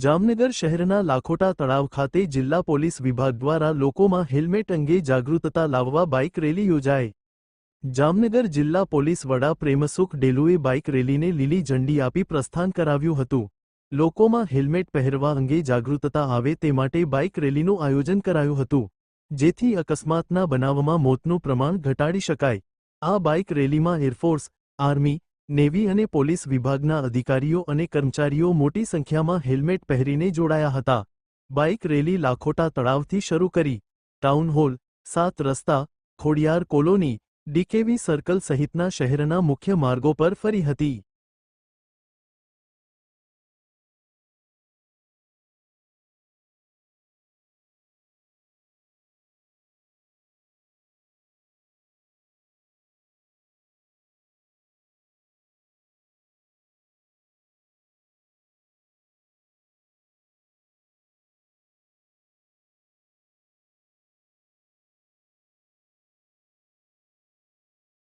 જામનગર શહેરના લાખોટા તળાવ ખાતે જિલ્લા પોલીસ વિભાગ દ્વારા લોકોમાં હેલ્મેટ અંગે જાગૃતતા લાવવા બાઇક રેલી યોજાઈ. જામનગર જિલ્લા પોલીસ વડા પ્રેમસુખ ડેલુએ બાઇક રેલીને લીલી ઝંડી આપી પ્રસ્થાન કરાવ્યું હતું. લોકોમાં હેલ્મેટ પહેરવા અંગે જાગૃતતા આવે તે માટે બાઇક રેલીનું આયોજન કરાયું હતું. જેથી અકસ્માતના બનાવમાં મોતનું પ્રમાણ ઘટાડી શકાય. આ બાઇક રેલીમાં એરફોર્સ, આર્મી નેવી અને પોલીસ વિભાગના અધિકારીઓ અને કર્મચારીઓ મોટી સંખ્યામાં હેલ્મેટ પહેરીને જોડાયા હતા. બાઇક રેલી લાખોટા તળાવથી શરૂ કરી. ટાઉન હોલ, સાત રસ્તા, ખોડિયાર કોલોની, ડીકેવી સર્કલ સહિતના શહેરના મુખ્ય માર્ગો પર ફરી હતી.